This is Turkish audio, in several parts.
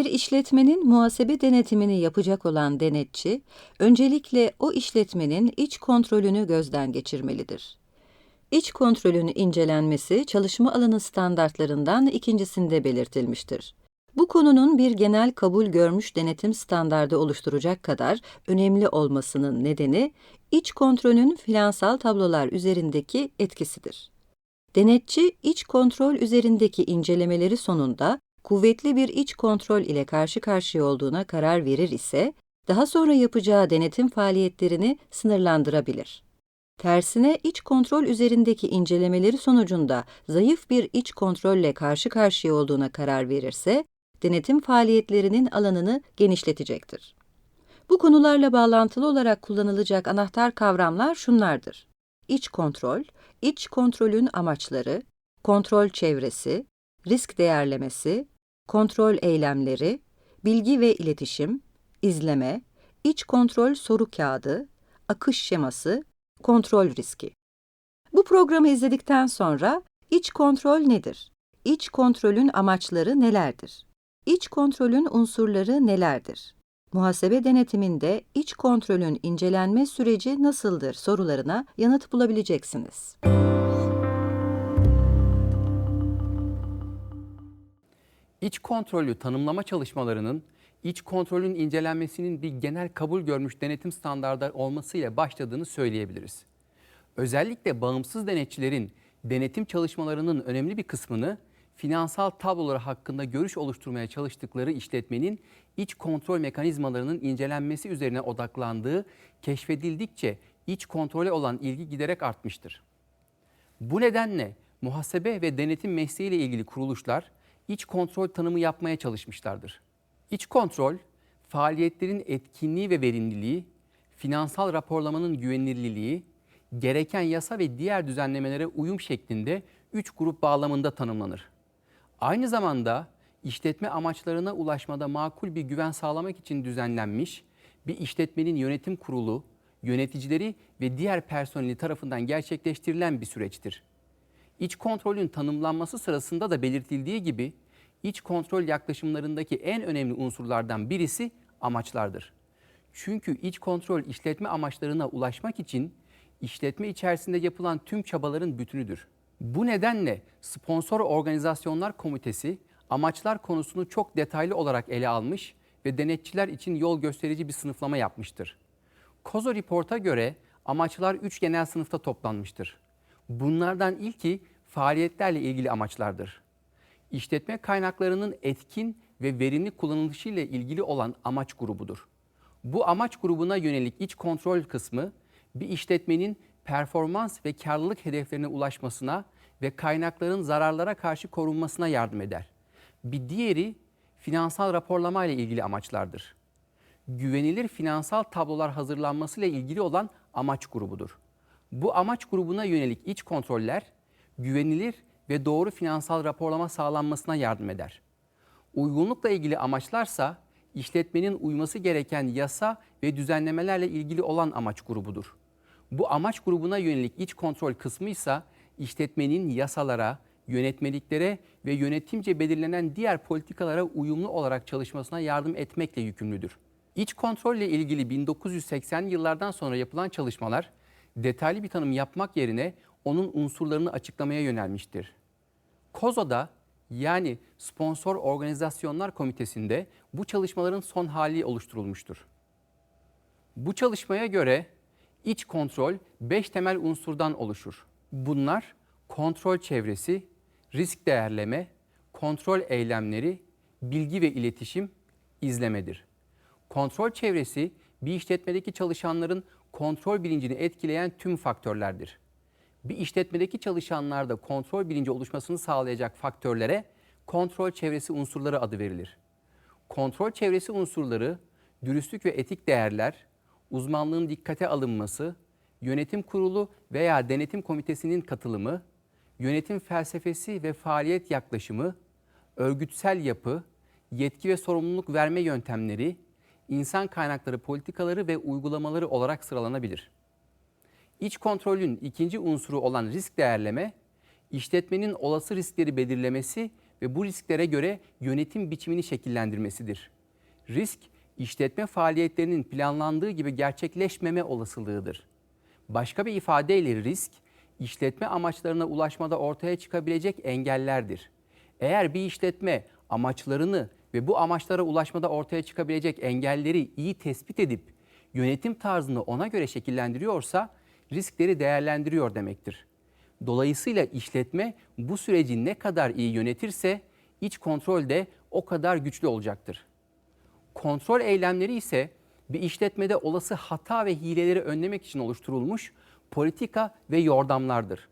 Bir işletmenin muhasebe denetimini yapacak olan denetçi, öncelikle o işletmenin iç kontrolünü gözden geçirmelidir. İç kontrolün incelenmesi çalışma alanı standartlarından ikincisinde belirtilmiştir. Bu konunun bir genel kabul görmüş denetim standardı oluşturacak kadar önemli olmasının nedeni, iç kontrolün finansal tablolar üzerindeki etkisidir. Denetçi, iç kontrol üzerindeki incelemeleri sonunda kuvvetli bir iç kontrol ile karşı karşıya olduğuna karar verir ise, daha sonra yapacağı denetim faaliyetlerini sınırlandırabilir. Tersine iç kontrol üzerindeki incelemeleri sonucunda zayıf bir iç kontrolle karşı karşıya olduğuna karar verirse, denetim faaliyetlerinin alanını genişletecektir. Bu konularla bağlantılı olarak kullanılacak anahtar kavramlar şunlardır. İç kontrol, iç kontrolün amaçları, kontrol çevresi, risk değerlemesi, kontrol eylemleri, bilgi ve iletişim, izleme, iç kontrol soru kağıdı, akış şeması, kontrol riski. Bu programı izledikten sonra iç kontrol nedir? İç kontrolün amaçları nelerdir? İç kontrolün unsurları nelerdir? Muhasebe denetiminde iç kontrolün incelenme süreci nasıldır sorularına yanıt bulabileceksiniz. İç kontrolü tanımlama çalışmalarının iç kontrolün incelenmesinin bir genel kabul görmüş denetim standardı olmasıyla başladığını söyleyebiliriz. Özellikle bağımsız denetçilerin denetim çalışmalarının önemli bir kısmını finansal tabloları hakkında görüş oluşturmaya çalıştıkları işletmenin iç kontrol mekanizmalarının incelenmesi üzerine odaklandığı keşfedildikçe iç kontrole olan ilgi giderek artmıştır. Bu nedenle muhasebe ve denetim mesleğiyle ilgili kuruluşlar iç kontrol tanımı yapmaya çalışmışlardır. İç kontrol, faaliyetlerin etkinliği ve verimliliği, finansal raporlamanın güvenilirliği, gereken yasa ve diğer düzenlemelere uyum şeklinde üç grup bağlamında tanımlanır. Aynı zamanda işletme amaçlarına ulaşmada makul bir güven sağlamak için düzenlenmiş bir işletmenin yönetim kurulu, yöneticileri ve diğer personeli tarafından gerçekleştirilen bir süreçtir. İç kontrolün tanımlanması sırasında da belirtildiği gibi iç kontrol yaklaşımlarındaki en önemli unsurlardan birisi amaçlardır. Çünkü iç kontrol işletme amaçlarına ulaşmak için işletme içerisinde yapılan tüm çabaların bütünüdür. Bu nedenle sponsor organizasyonlar komitesi amaçlar konusunu çok detaylı olarak ele almış ve denetçiler için yol gösterici bir sınıflama yapmıştır. Kozo Report'a göre amaçlar üç genel sınıfta toplanmıştır. Bunlardan ilki faaliyetlerle ilgili amaçlardır. İşletme kaynaklarının etkin ve verimli kullanılışı ile ilgili olan amaç grubudur. Bu amaç grubuna yönelik iç kontrol kısmı bir işletmenin performans ve karlılık hedeflerine ulaşmasına ve kaynakların zararlara karşı korunmasına yardım eder. Bir diğeri finansal raporlama ile ilgili amaçlardır. Güvenilir finansal tablolar hazırlanması ile ilgili olan amaç grubudur. Bu amaç grubuna yönelik iç kontroller güvenilir ve doğru finansal raporlama sağlanmasına yardım eder. Uygunlukla ilgili amaçlarsa işletmenin uyması gereken yasa ve düzenlemelerle ilgili olan amaç grubudur. Bu amaç grubuna yönelik iç kontrol kısmı ise işletmenin yasalara, yönetmeliklere ve yönetimce belirlenen diğer politikalara uyumlu olarak çalışmasına yardım etmekle yükümlüdür. İç kontrolle ilgili 1980 yıllardan sonra yapılan çalışmalar detaylı bir tanım yapmak yerine onun unsurlarını açıklamaya yönelmiştir. KOZO'da yani Sponsor Organizasyonlar Komitesi'nde bu çalışmaların son hali oluşturulmuştur. Bu çalışmaya göre iç kontrol 5 temel unsurdan oluşur. Bunlar kontrol çevresi, risk değerleme, kontrol eylemleri, bilgi ve iletişim, izlemedir. Kontrol çevresi bir işletmedeki çalışanların kontrol bilincini etkileyen tüm faktörlerdir. Bir işletmedeki çalışanlarda kontrol bilinci oluşmasını sağlayacak faktörlere kontrol çevresi unsurları adı verilir. Kontrol çevresi unsurları dürüstlük ve etik değerler, uzmanlığın dikkate alınması, yönetim kurulu veya denetim komitesinin katılımı, yönetim felsefesi ve faaliyet yaklaşımı, örgütsel yapı, yetki ve sorumluluk verme yöntemleri, insan kaynakları politikaları ve uygulamaları olarak sıralanabilir. İç kontrolün ikinci unsuru olan risk değerleme, işletmenin olası riskleri belirlemesi ve bu risklere göre yönetim biçimini şekillendirmesidir. Risk, işletme faaliyetlerinin planlandığı gibi gerçekleşmeme olasılığıdır. Başka bir ifadeyle risk, işletme amaçlarına ulaşmada ortaya çıkabilecek engellerdir. Eğer bir işletme amaçlarını ve bu amaçlara ulaşmada ortaya çıkabilecek engelleri iyi tespit edip yönetim tarzını ona göre şekillendiriyorsa riskleri değerlendiriyor demektir. Dolayısıyla işletme bu süreci ne kadar iyi yönetirse iç kontrol de o kadar güçlü olacaktır. Kontrol eylemleri ise bir işletmede olası hata ve hileleri önlemek için oluşturulmuş politika ve yordamlardır.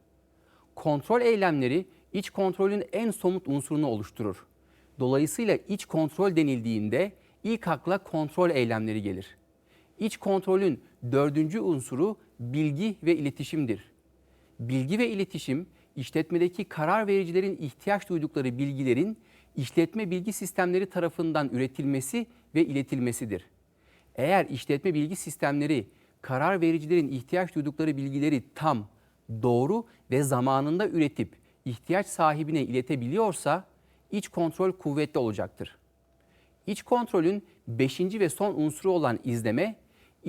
Kontrol eylemleri iç kontrolün en somut unsurunu oluşturur. Dolayısıyla iç kontrol denildiğinde ilk akla kontrol eylemleri gelir. İç kontrolün dördüncü unsuru bilgi ve iletişimdir. Bilgi ve iletişim, işletmedeki karar vericilerin ihtiyaç duydukları bilgilerin işletme bilgi sistemleri tarafından üretilmesi ve iletilmesidir. Eğer işletme bilgi sistemleri karar vericilerin ihtiyaç duydukları bilgileri tam, doğru ve zamanında üretip ihtiyaç sahibine iletebiliyorsa iç kontrol kuvvetli olacaktır. İç kontrolün beşinci ve son unsuru olan izleme,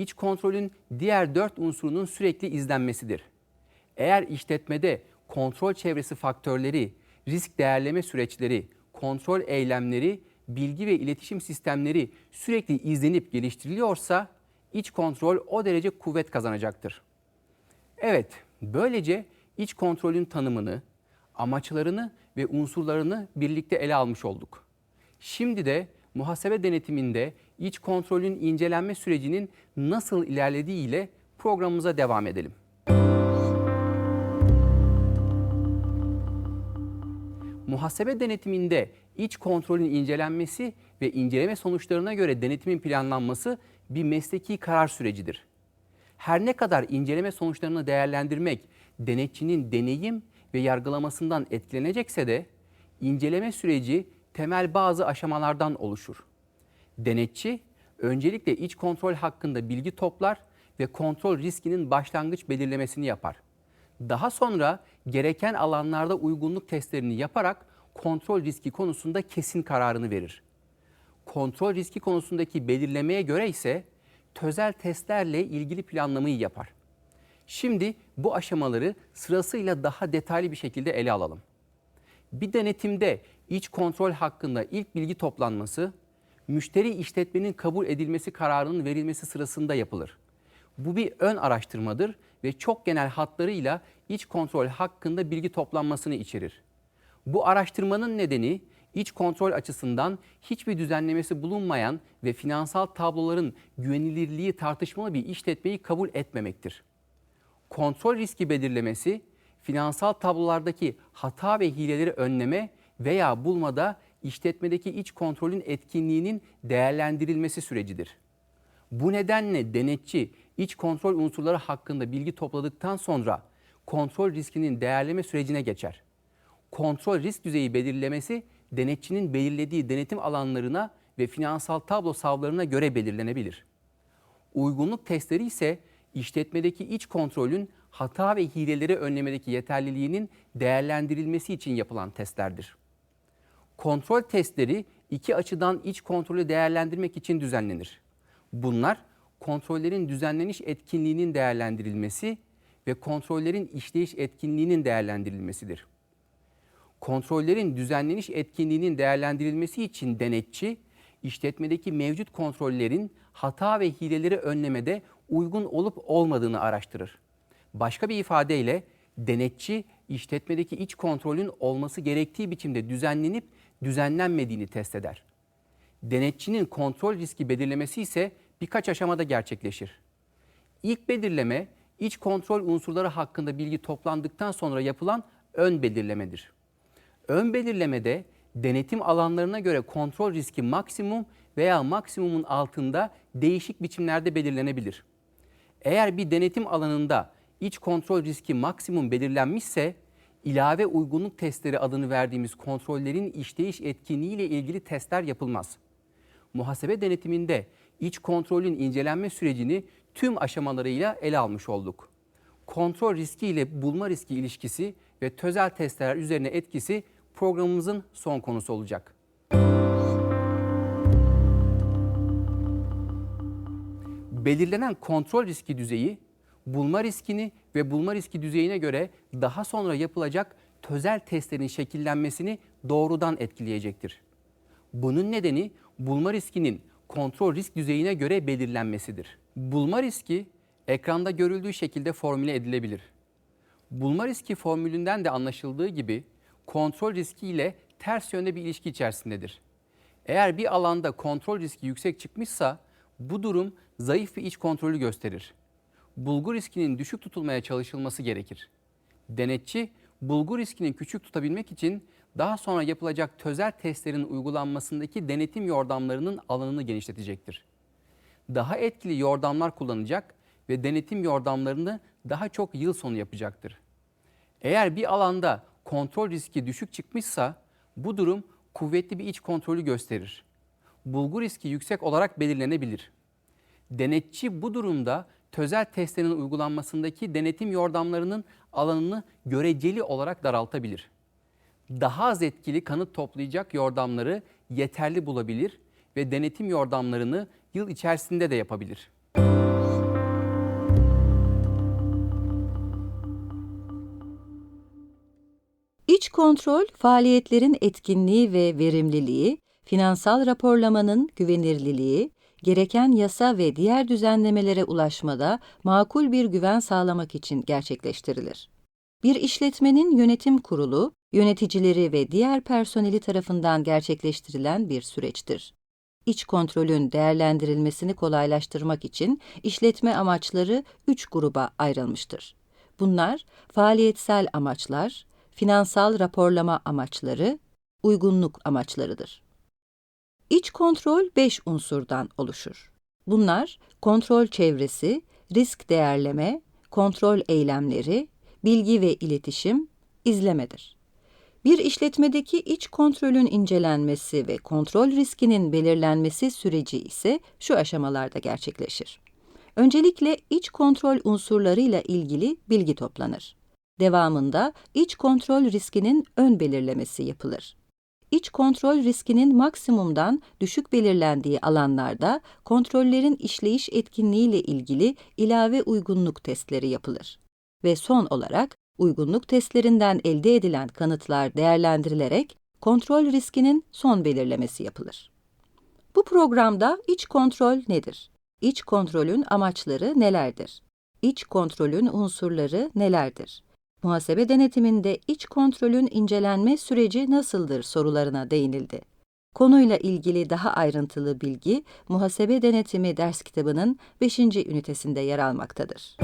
iç kontrolün diğer dört unsurunun sürekli izlenmesidir. Eğer işletmede kontrol çevresi faktörleri, risk değerleme süreçleri, kontrol eylemleri, bilgi ve iletişim sistemleri sürekli izlenip geliştiriliyorsa iç kontrol o derece kuvvet kazanacaktır. Evet, böylece iç kontrolün tanımını, amaçlarını ve unsurlarını birlikte ele almış olduk. Şimdi de muhasebe denetiminde iç kontrolün incelenme sürecinin nasıl ilerlediği ile programımıza devam edelim. Muhasebe denetiminde iç kontrolün incelenmesi ve inceleme sonuçlarına göre denetimin planlanması bir mesleki karar sürecidir. Her ne kadar inceleme sonuçlarını değerlendirmek denetçinin deneyim ve yargılamasından etkilenecekse de inceleme süreci temel bazı aşamalardan oluşur. Denetçi öncelikle iç kontrol hakkında bilgi toplar ve kontrol riskinin başlangıç belirlemesini yapar. Daha sonra gereken alanlarda uygunluk testlerini yaparak kontrol riski konusunda kesin kararını verir. Kontrol riski konusundaki belirlemeye göre ise tözel testlerle ilgili planlamayı yapar. Şimdi bu aşamaları sırasıyla daha detaylı bir şekilde ele alalım. Bir denetimde iç kontrol hakkında ilk bilgi toplanması, müşteri işletmenin kabul edilmesi kararının verilmesi sırasında yapılır. Bu bir ön araştırmadır ve çok genel hatlarıyla iç kontrol hakkında bilgi toplanmasını içerir. Bu araştırmanın nedeni iç kontrol açısından hiçbir düzenlemesi bulunmayan ve finansal tabloların güvenilirliği tartışmalı bir işletmeyi kabul etmemektir. Kontrol riski belirlemesi, finansal tablolardaki hata ve hileleri önleme veya bulmada işletmedeki iç kontrolün etkinliğinin değerlendirilmesi sürecidir. Bu nedenle denetçi iç kontrol unsurları hakkında bilgi topladıktan sonra kontrol riskinin değerleme sürecine geçer. Kontrol risk düzeyi belirlemesi denetçinin belirlediği denetim alanlarına ve finansal tablo savlarına göre belirlenebilir. Uygunluk testleri ise işletmedeki iç kontrolün hata ve hileleri önlemedeki yeterliliğinin değerlendirilmesi için yapılan testlerdir. Kontrol testleri iki açıdan iç kontrolü değerlendirmek için düzenlenir. Bunlar kontrollerin düzenleniş etkinliğinin değerlendirilmesi ve kontrollerin işleyiş etkinliğinin değerlendirilmesidir. Kontrollerin düzenleniş etkinliğinin değerlendirilmesi için denetçi, işletmedeki mevcut kontrollerin hata ve hileleri önlemede uygun olup olmadığını araştırır. Başka bir ifadeyle denetçi işletmedeki iç kontrolün olması gerektiği biçimde düzenlenip düzenlenmediğini test eder. Denetçinin kontrol riski belirlemesi ise birkaç aşamada gerçekleşir. İlk belirleme iç kontrol unsurları hakkında bilgi toplandıktan sonra yapılan ön belirlemedir. Ön belirlemede denetim alanlarına göre kontrol riski maksimum veya maksimumun altında değişik biçimlerde belirlenebilir. Eğer bir denetim alanında iç kontrol riski maksimum belirlenmişse ilave uygunluk testleri adını verdiğimiz kontrollerin işleyiş etkinliği ile ilgili testler yapılmaz. Muhasebe denetiminde iç kontrolün incelenme sürecini tüm aşamalarıyla ele almış olduk. Kontrol riski ile bulma riski ilişkisi ve tözel testler üzerine etkisi programımızın son konusu olacak. Belirlenen kontrol riski düzeyi bulma riskini ve bulma riski düzeyine göre daha sonra yapılacak tözel testlerin şekillenmesini doğrudan etkileyecektir. Bunun nedeni bulma riskinin kontrol risk düzeyine göre belirlenmesidir. Bulma riski ekranda görüldüğü şekilde formüle edilebilir. Bulma riski formülünden de anlaşıldığı gibi kontrol riski ile ters yönde bir ilişki içerisindedir. Eğer bir alanda kontrol riski yüksek çıkmışsa bu durum zayıf bir iç kontrolü gösterir. Bulgu riskinin düşük tutulmaya çalışılması gerekir. Denetçi bulgu riskini küçük tutabilmek için daha sonra yapılacak tözel testlerin uygulanmasındaki denetim yordamlarının alanını genişletecektir. Daha etkili yordamlar kullanacak ve denetim yordamlarını daha çok yıl sonu yapacaktır. Eğer bir alanda kontrol riski düşük çıkmışsa bu durum kuvvetli bir iç kontrolü gösterir. Bulgu riski yüksek olarak belirlenebilir. Denetçi bu durumda tözel testlerin uygulanmasındaki denetim yordamlarının alanını göreceli olarak daraltabilir. Daha az etkili kanıt toplayacak yordamları yeterli bulabilir ve denetim yordamlarını yıl içerisinde de yapabilir. İç kontrol, faaliyetlerin etkinliği ve verimliliği, finansal raporlamanın güvenirliliği, gereken yasa ve diğer düzenlemelere ulaşmada makul bir güven sağlamak için gerçekleştirilir. Bir işletmenin yönetim kurulu, yöneticileri ve diğer personeli tarafından gerçekleştirilen bir süreçtir. İç kontrolün değerlendirilmesini kolaylaştırmak için işletme amaçları üç gruba ayrılmıştır. Bunlar faaliyetsel amaçlar, finansal raporlama amaçları, uygunluk amaçlarıdır. İç kontrol 5 unsurdan oluşur. Bunlar kontrol çevresi, risk değerleme, kontrol eylemleri, bilgi ve iletişim, izlemedir. Bir işletmedeki iç kontrolün incelenmesi ve kontrol riskinin belirlenmesi süreci ise şu aşamalarda gerçekleşir. Öncelikle iç kontrol unsurlarıyla ilgili bilgi toplanır. Devamında iç kontrol riskinin ön belirlemesi yapılır. İç kontrol riskinin maksimumdan düşük belirlendiği alanlarda kontrollerin işleyiş etkinliğiyle ilgili ilave uygunluk testleri yapılır. Ve son olarak uygunluk testlerinden elde edilen kanıtlar değerlendirilerek kontrol riskinin son belirlemesi yapılır. Bu programda iç kontrol nedir? İç kontrolün amaçları nelerdir? İç kontrolün unsurları nelerdir? Muhasebe denetiminde iç kontrolün incelenme süreci nasıldır sorularına değinildi. Konuyla ilgili daha ayrıntılı bilgi Muhasebe Denetimi ders kitabının 5. ünitesinde yer almaktadır.